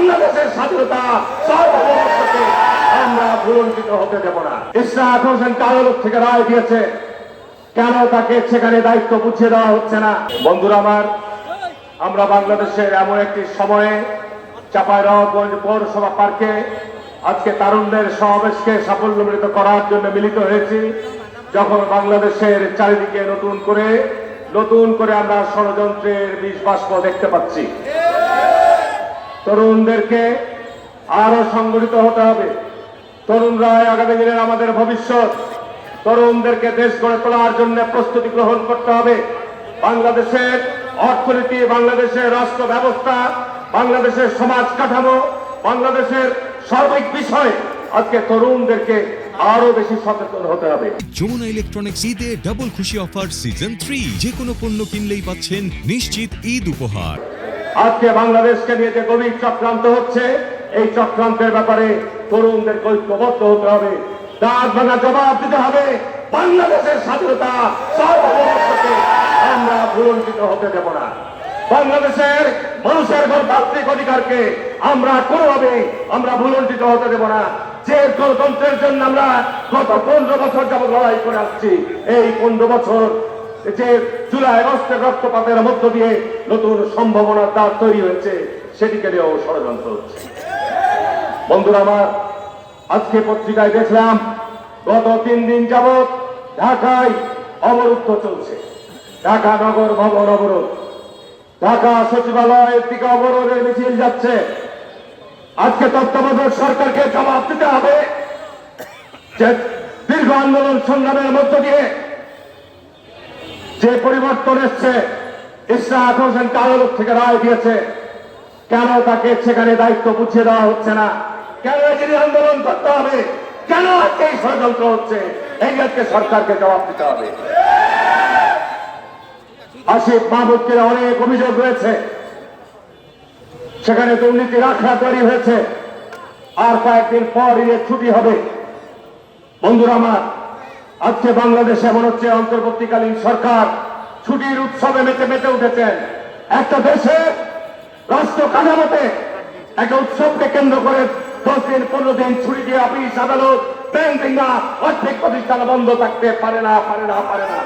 বাংলাদেশের স্বাধীনতা সার্বভৌমত্বকে আমরা ভুলঞ্চিত হতে দেব না। ইসরাত হোসেন কালোলক থেকে রায় দিয়েছে, কেন তাকে সেখানে দায়িত্ব বুঝিয়ে দেওয়া হচ্ছে না? বন্ধুরা আমার, আমরা বাংলাদেশের এমন একটি সময়ে চাপাইরগঞ্জ পৌরসভা পার্কে আজকে তারুণ্যের সমাবেশকে সাফল্যমণ্ডিত করার জন্য মিলিত হয়েছি। যখন বাংলাদেশের চারিদিকে নতুন করে নতুন করে আমরা ষড়যন্ত্রের বিষ বাষ্প দেখতে পাচ্ছি। তরুণদেরকে আরও সংগঠিত হতে হবে। তরুণরাই আগামী দিনের আমাদের ভবিষ্যৎ। তরুণদেরকে দেশ গড়ে তোলার জন্য প্রস্তুতি গ্রহণ করতে হবে। বাংলাদেশের অর্থনীতি, বাংলাদেশের রাষ্ট্র ব্যবস্থা, বাংলাদেশের সমাজ কাঠামো, বাংলাদেশের সার্বিক বিষয়। আজকে তরুণদেরকে বেশি সচেতন হতে হবে। ইলেকট্রনিক্স ডাবল খুশি অফার সিজন থ্রি। যে কোনো পণ্য কিনলেই পাচ্ছেন নিশ্চিত ঈদ উপহার। আজকে বাংলাদেশকে নিয়ে যে গভীর চক্রান্ত হচ্ছে, এই চক্রান্তের ব্যাপারে তরুণদের ঐক্যবদ্ধ হতে হবে। দাঁত ভাঙা জবাব দিতে হবে। বাংলাদেশের স্বাধীনতা সার্বভৌমত্বকে আমরা ভুলঞ্চিত হতে দেব না। বাংলাদেশের মানুষের গণতান্ত্রিক অধিকারকে আমরা কোনোভাবে আমরা ভুলঞ্চিত হতে দেব না। যে গণতন্ত্রের জন্য আমরা গত পনেরো বছর যাবৎ লড়াই করে আসছি, এই পনেরো বছর যে জুলাই আগস্টের রক্তপাতের মধ্য দিয়ে নতুন সম্ভাবনার দ্বার তৈরি হয়েছে সেদিকে নিয়েও ষড়যন্ত্র হচ্ছে। বন্ধুরা আমার, আজকে পত্রিকায় দেখলাম, গত তিন দিন যাবৎ ঢাকায় অবরুদ্ধ চলছে। ঢাকা নগর ভবন অবরোধ। ঢাকা সচিবালয়ের দিকে অবরোধের মিছিল যাচ্ছে। আজকে তত্ত্বাবধায়ক সরকারকে জবাব দিতে হবে যে দীর্ঘ আন্দোলন সংগ্রামের মধ্য দিয়ে যে পরিবর্তন এসছে ইসরাত হোসেন কালোলক থেকে রায় দিয়েছে, কেন তাকে সেখানে দায়িত্ব বুঝিয়ে দেওয়া হচ্ছে না? কেন এখানে আন্দোলন করতে হবে? কেন আজকে এই ষড়যন্ত্র হচ্ছে? এই আজকে সরকারকে জবাব দিতে হবে। আসিফ মাহমুদকে অনেক অভিযোগ রয়েছে। সেখানে দুর্নীতির রাখা তৈরি হয়েছে। আর কয়েকদিন পর ঈদের ছুটি হবে। বন্ধুরা আমার আজকে বাংলাদেশে এমন হচ্ছে, অন্তর্বর্তীকালীন সরকার ছুটির উৎসবে মেতে মেতে উঠেছেন। একটা দেশে রাষ্ট্র কাঠামোতে একটা উৎসবকে কেন্দ্র করে দশ দিন, পনেরো দিন ছুটি দিয়ে অফিস, আদালত ব্যাংক কিংবা আর্থিক প্রতিষ্ঠান বন্ধ থাকতে পারে না পারে না পারে না।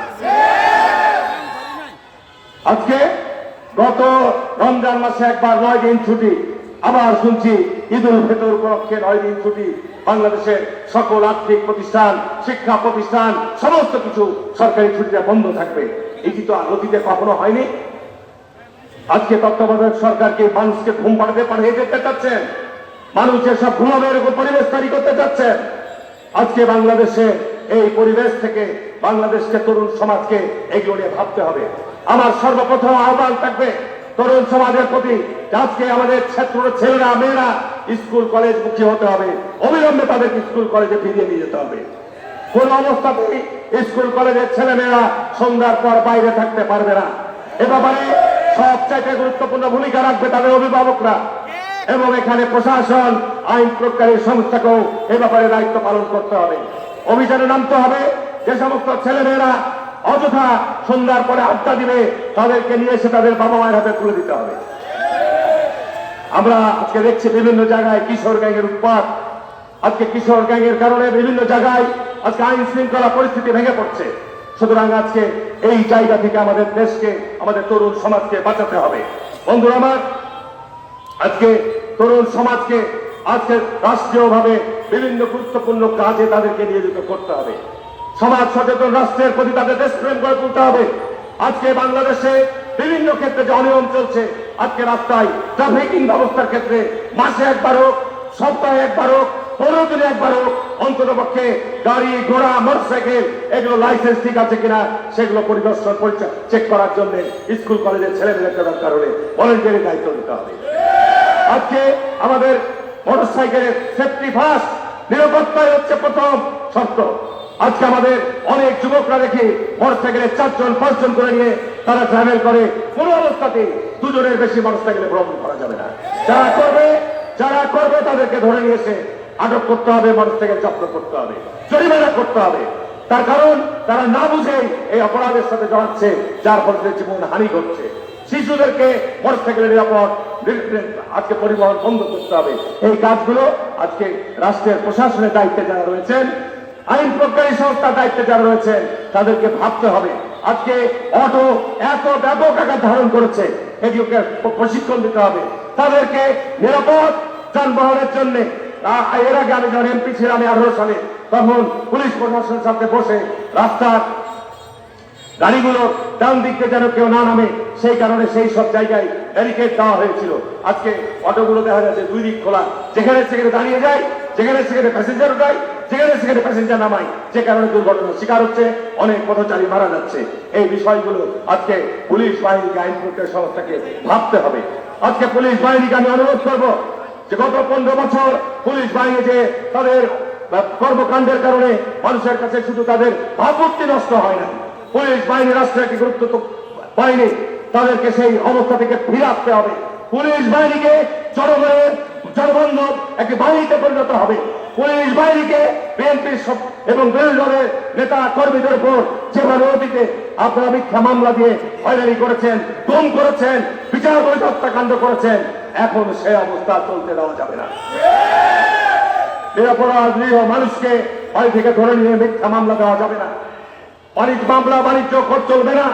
আজকে গত রমজান মাসে একবার নয় দিন ছুটি, আবার শুনছি ঈদ উল ফিতর উপলক্ষে নয় দিন ছুটি। বাংলাদেশের সকল আর্থিক প্রতিষ্ঠান, শিক্ষা প্রতিষ্ঠান, সমস্ত কিছু সরকারি ছুটিটা বন্ধ থাকবে। এটি তো অতীতে কখনো হয়নি। আজকে তত্ত্বাবধায়ক সরকারকে মানুষকে ঘুম পাড়াতে পাঠিয়ে যেতে চাচ্ছেন? মানুষ যেসব ঘুমাবে এরকম পরিবেশ তৈরি করতে চাচ্ছেন? আজকে বাংলাদেশে এই পরিবেশ থেকে বাংলাদেশকে তরুণ সমাজকে এগুলো নিয়ে ভাবতে হবে। আমার সর্বপ্রথম আহ্বান থাকবে তরুণ সমাজের প্রতি আজকে আমাদের ছাত্র ছেলেরা, মেয়েরা স্কুল, কলেজ মুখী হতে হবে। অবিলম্বে তাদেরকে স্কুল, কলেজে ফিরিয়ে নিয়ে যেতে হবে। কোন অবস্থাতেই স্কুল, কলেজের ছেলেমেয়েরা সন্ধ্যার পর বাইরে থাকতে পারবে না। এ ব্যাপারে সবচাইতে গুরুত্বপূর্ণ ভূমিকা রাখবে তাদের অভিভাবকরা। এবং এখানে প্রশাসন, আইন প্রয়োগকারী সংস্থাকেও এ ব্যাপারে দায়িত্ব পালন করতে হবে। অভিযানে নামতে হবে। যে সমস্ত ছেলেমেয়েরা অযথা সন্ধ্যার পরে আড্ডা দিবে, তাদেরকে নিয়ে এসে তাদের বাবা মায়ের হাতে তুলে দিতে হবে। আমরা আজকে দেখছি বিভিন্ন জায়গায় কিশোর গ্যাংয়ের উৎপাত। আজকে কিশোর গ্যাংয়ের কারণে বিভিন্ন জায়গায় আজকে আইন শৃঙ্খলা পরিস্থিতি ভেঙে পড়ছে। সুতরাং আজকে এই জায়গা থেকে আমাদের দেশকে, আমাদের তরুণ সমাজকে বাঁচাতে হবে। বন্ধুরা আমার, আজকে তরুণ সমাজকে আজকে রাষ্ট্রীয়ভাবে বিভিন্ন গুরুত্বপূর্ণ কাজে তাদেরকে নিয়োজিত করতে হবে। সমাজ সচেতন রাষ্ট্রের প্রতি তাদের দেশপ্রেম করে তুলতে হবে। আজকে বাংলাদেশে বিভিন্ন ক্ষেত্রে যে অনিয়ম চলছে আজকে রাস্তায় ট্রাফিকিং ব্যবস্থার ক্ষেত্রে মাসে একবার হোক, সপ্তাহে একবার হোক, পনেরো দিনে একবার হোক, অন্তত পক্ষে গাড়ি, ঘোড়া, মোটরসাইকেল, এগুলো লাইসেন্স ঠিক আছে কিনা, সেগুলো পরিদর্শন পরিচয় চেক করার জন্য স্কুল কলেজের ছেলেমেয়েদেরকে দরকার হলে ভলেন্টারি দায়িত্ব নিতে হবে। আজকে আমাদের মোটরসাইকেলের সেফটি ফার্স্ট নিরাপত্তাই হচ্ছে প্রথম শর্ত। আজকে আমাদের অনেক যুবকরা দেখি মোটরসাইকেলে চারজন, পাঁচজন করে নিয়ে তারা ট্রাভেল করে। কোনো অবস্থাতেই দুজনের বেশি মোটরসাইকেলে ভ্রমণ করা যাবে না। যারা করবে যারা করবে তাদেরকে ধরে নিয়ে এসে আটক করতে হবে মোটরসাইকেল জব্দ করতে হবে, জরিমানা করতে হবে। তার কারণ, তারা না বুঝেই এই অপরাধের সাথে জড়াচ্ছে, যার ফলে জীবন হানি ঘটছে শিশুদেরকে মোটরসাইকেলের নিরাপদ আজকে পরিবহন বন্ধ করতে হবে। এই কাজগুলো আজকে রাষ্ট্রের প্রশাসনের দায়িত্বে যারা রয়েছেন, আইন প্রজ্ঞানী সংস্থার দায়িত্বে যারা রয়েছেন, তাদেরকে ভাবতে হবে। আজকে অটো এত ব্যাপক আকার ধারণ করেছে এগুলোকে প্রশিক্ষণ দিতে হবে। তাদেরকে নিরাপদ যানবাহনের জন্য এর আগে আমি যখন এমপি ছিলাম আঠারো সালে, তখন পুলিশ প্রশাসনের সাথে বসে রাস্তার গাড়িগুলোর ডান দিকে যেন কেউ না নামে, সেই কারণে সেই সব জায়গায় ব্যারিকেড দেওয়া হয়েছিল। আজকে অটোগুলো দেখা যাচ্ছে দুই দিক খোলা। যেখানে সেখানে দাঁড়িয়ে যায়, যেখানে সেখানে প্যাসেঞ্জার উঠায় যেখানে সেখানে প্যাসেঞ্জার নামায়, যে কারণে দুর্ঘটনার শিকার হচ্ছে, অনেক পথচারী মারা যাচ্ছে। এই বিষয়গুলো আজকে পুলিশ বাহিনীকে আইন প্রক্রিয়া সংস্থাকে ভাবতে হবে। আজকে পুলিশ বাহিনীকে আমি অনুরোধ করব যে গত পনেরো বছর পুলিশ বাহিনী যে তাদের কর্মকাণ্ডের কারণে মানুষের কাছে শুধু তাদের ভাবমূর্তি নষ্ট হয় না পুলিশ বাহিনী রাষ্ট্রের একটি গুরুত্ব বাহিনী, তাদেরকে সেই অবস্থা থেকে ফিরে আসতে হবে। পুলিশ বাহিনীকে জনগণের জনবন্ধব একটি বাহিনীতে পরিণত হবে। পুলিশ বাহিনীকে বিএনপির এবং বিরোধী দলের নেতা কর্মীদের উপর যেভাবে অতীতে আপনারা মিথ্যা মামলা দিয়ে হয়রানি করেছেন, গুম করেছেন, বিচার হত্যাকাণ্ড করেছেন, এখন সে অবস্থা চলতে দেওয়া যাবে না। নিরাপরাধ মানুষকে বাড়ি থেকে ধরে নিয়ে মিথ্যা মামলা দেওয়া যাবে না। বাণিজ্য মামলা, বাণিজ্য কর চলবে না।